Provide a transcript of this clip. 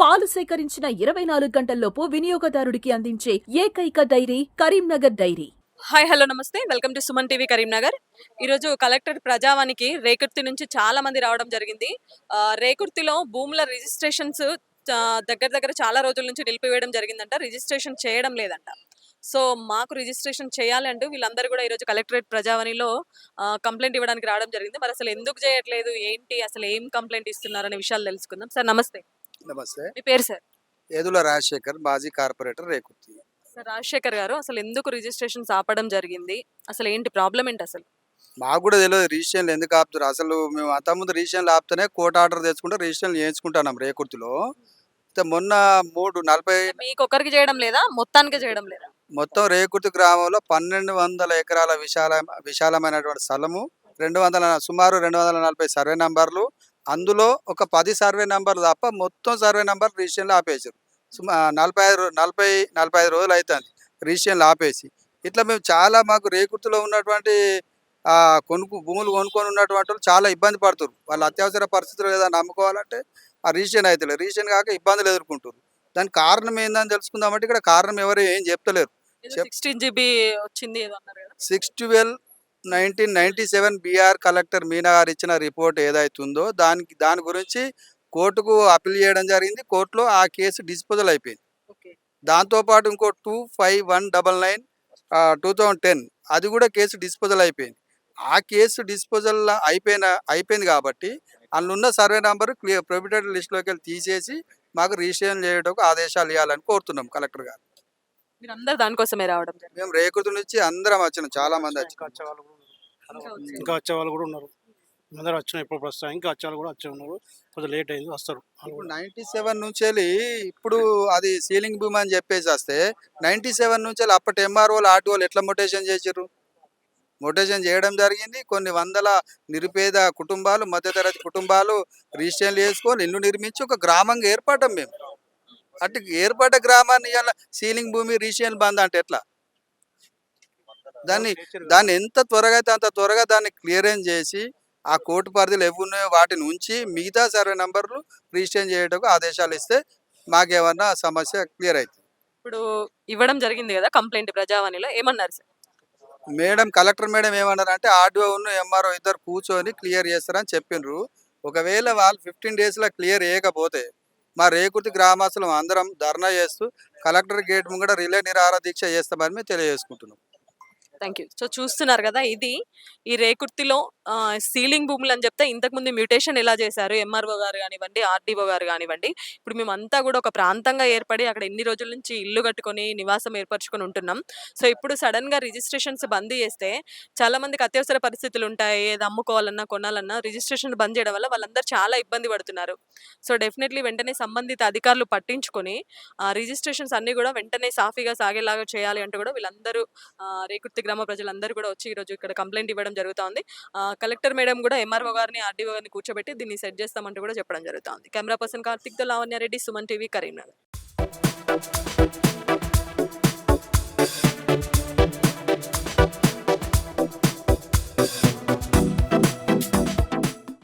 పాలు సేకరించిన ఇరవై నాలుగు గంటల్లోపు వినియోగదారుడికి అందించే ఏకైక dairy Karimnagar dairy. Hi hello నమస్తే. Welcome to Suman TV Karimnagar. ఈరోజు కలెక్టర్ ప్రజావానికి రేకుర్తి నుంచి చాలా మంది రావడం జరిగింది. రేకుర్తిలో భూముల రిజిస్ట్రేషన్స్ దగ్గర దగ్గర చాలా రోజుల నుంచి నిలిపివేయడం జరిగిందంట. రిజిస్ట్రేషన్ చేయడం లేదంట. సో మాకు రిజిస్ట్రేషన్ చేయాలి అంటూ వీళ్ళందరూ కూడా ఈరోజు కలెక్టరేట్ ప్రజావాణిలో కంప్లైంట్ ఇవ్వడానికి రావడం జరిగింది. మరి అసలు ఎందుకు చేయట్లేదు? ఏంటి? అసలు ఏం కంప్లైంట్ ఇస్తున్నారు? అనే విషయాలు తెలుసుకుందాం. సార్ నమస్తే. నమస్తే మీ పేరు సార్? ఏదుల రాజశేఖర్ మాజీ కార్పొరేటర్ రేకుర్తి. సార్ రాజశేఖర్ గారు అసలు ఎందుకు రిజిస్ట్రేషన్స్ ఆపడం జరిగింది? అసలు ఏంటి ప్రాబ్లం ఏంటి అసలు? మాకు కూడా తెలియదు రిజిస్ట్రేషన్లు ఎందుకు ఆపుతారు అసలు మేము అంతకుముందు రిజిస్ట్రేషన్లు ఆపితేనే కోర్టు ఆర్డర్ తెచ్చుకుంటే రిజిస్ట్రేషన్లు చేయించుకుంటున్నాం రేకుర్తిలో. అయితే మొన్న మూడు నలభై మీకు ఒక్కరికి చేయడం లేదా? మొత్తానికి చేయడం లేదా? మొత్తం రేకుర్తి గ్రామంలో పన్నెండు వందల ఎకరాల విశాల విశాలమైనటువంటి స్థలము రెండు వందల సుమారు రెండు వందల నలభై సర్వే నంబర్లు అందులో ఒక పది సర్వే నంబర్లు తప్ప మొత్తం సర్వే నంబర్ రిజిస్ట్రేషన్లు ఆపేసారు సుమా నలభై ఐదు నలభై నలభై ఐదు రోజులు అవుతుంది రిజిస్ట్రేషన్లు ఆపేసి. ఇట్లా మేము చాలా మాకు రేకుర్తిలో ఉన్నటువంటి కొనుక్కు భూములు కొనుక్కొని ఉన్నటువంటి వాళ్ళు చాలా ఇబ్బంది పడుతున్నారు వాళ్ళ అత్యవసర పరిస్థితులు ఏదైనా నమ్ముకోవాలంటే ఆ రిజిస్ట్రేషన్ అవుతలేదు రిజిస్ట్రేషన్ కాక ఇబ్బందులు ఎదుర్కొంటారు దానికి కారణం ఏందని తెలుసుకుందామంటే ఇక్కడ కారణం ఎవరు ఏం చెప్తలేరు. చెప్. సిక్స్టీన్ జీబీ వచ్చింది six twelve nineteen ninety seven BR collector Meena garu ఇచ్చిన రిపోర్ట్ ఏదైతుందో దానికి దాని గురించి కోర్టుకు అప్పీల్ చేయడం జరిగింది. కోర్టులో ఆ కేసు డిస్పోజల్ అయిపోయింది. ఓకే. దాంతోపాటు ఇంకో two five one double nine two thousand ten అది కూడా కేసు డిస్పోజల్ అయిపోయింది. ఆ కేసు డిస్పోజల్ అయిపోయిన అయిపోయింది కాబట్టి అందులో సర్వే నంబర్ క్లియర్ ప్రొబిటెడ్ లిస్ట్లోకి వెళ్ళి తీసేసి మాకు రిజిస్ట్రేషన్ చేయడానికి ఆదేశాలు ఇవ్వాలని కోరుతున్నాం కలెక్టర్ గారు. మీరు అందరు దానికోసమే రావడం మేము రేకుర్తి నుంచి అందరం వచ్చినాం. చాలా మంది వచ్చి ఇంకా వచ్చే వాళ్ళు కూడా ఉన్నారు. అందరూ వచ్చిన ఇప్పుడు ప్రస్తుతం ఇంకా వచ్చే వాళ్ళు కూడా వచ్చే ఉన్నారు. కొంచెం లేట్ అయింది వస్తారు. నైన్టీ సెవెన్ నుంచి వెళ్ళి ఇప్పుడు అది సీలింగ్ భూమి అని చెప్పేసి వస్తే నైన్టీ సెవెన్ నుంచి వెళ్ళి అప్పటి ఎంఆర్ఓలు ఆర్టీఓలు ఎట్లా మొటేషన్ చేసారు మొటేషన్ చేయడం జరిగింది. కొన్ని వందల నిరుపేద కుటుంబాలు మధ్యతరగతి కుటుంబాలు రిజిస్ట్రేషన్ చేసుకొని ఇల్లు నిర్మించి ఒక గ్రామంగా ఏర్పడ్డాం మేము. అటు ఏర్పడ్డ గ్రామాన్ని ఇవాళ సీలింగ్ భూమి రిజిస్ట్రేషన్ బంద్ అంటే ఎట్లా? దాన్ని దాన్ని ఎంత త్వరగా అయితే అంత త్వరగా దాన్ని క్లియరెన్స్ చేసి ఆ కోర్టు పరిధిలో ఎవి ఉన్నాయో వాటిని ఉంచి మిగతా సర్వే నంబర్లు రిజిస్ట్రేషన్ చేయడానికి ఆదేశాలు ఇస్తే మాకేమన్నా సమస్య క్లియర్ అవుతుంది ఇప్పుడు ఇవ్వడం జరిగింది కదా కంప్లైంట్ ప్రజావాణిలో ఏమన్నారు సార్? మేడం కలెక్టర్ మేడం ఏమన్నారు అంటే ఆర్డీఓ ఉన్న ఎంఆర్ఓ ఇద్దరు కూర్చొని క్లియర్ చేస్తారని చెప్పిండ్రు ఒకవేళ వాళ్ళు ఫిఫ్టీన్ డేస్లో క్లియర్ చేయకపోతే మా రేకుర్తి గ్రామస్తులం అందరం ధర్నా చేస్తూ కలెక్టర్ గేట్ ముంగడ రిలే నిరాహార దీక్ష చేస్తామని మేము తెలియజేసుకుంటున్నాం. థ్యాంక్ యూ సో చూస్తున్నారు కదా ఇది. ఈ రేకుర్తిలో సీలింగ్ భూములు అని చెప్తే ఇంతకుముందు మ్యూటేషన్ ఎలా చేశారు? ఎంఆర్ఓ గారు కానివ్వండి ఆర్డీఓ గారు కానివ్వండి ఇప్పుడు మేమంతా కూడా ఒక ప్రాంతంగా ఏర్పడి అక్కడ ఎన్ని రోజుల నుంచి ఇల్లు కట్టుకొని నివాసం ఏర్పరచుకొని ఉంటున్నాం. సో ఇప్పుడు సడన్గా రిజిస్ట్రేషన్స్ బంద్ చేస్తే చాలా మందికి అత్యవసర పరిస్థితులు ఉంటాయి. ఏది అమ్ముకోవాలన్నా కొనాలన్నా రిజిస్ట్రేషన్ బంద్ చేయడం వల్ల వాళ్ళందరూ చాలా ఇబ్బంది పడుతున్నారు. సో డెఫినెట్లీ వెంటనే సంబంధిత అధికారులు పట్టించుకొని ఆ రిజిస్ట్రేషన్స్ అన్ని కూడా వెంటనే సాఫీగా సాగేలాగా చేయాలి అంటూ కూడా వీళ్ళందరూ రేకుర్తి గ్రామ ప్రజలందరూ కూడా వచ్చి ఈరోజు ఇక్కడ కంప్లైంట్ ఇవ్వడం జరుగుతోంది ఉంది. కలెక్టర్ మేడం కూడా ఎంఆర్ఓ గారిని ఆర్డీఓ గారిని కూర్చోబెట్టి దీన్ని సెట్ చేస్తామంటూ కూడా చెప్పడం జరుగుతుంది. కెమెరా పర్సన్ కార్తిక్తో లావణ్యారెడ్డి సుమన్ టీవీ కరీంనగర్.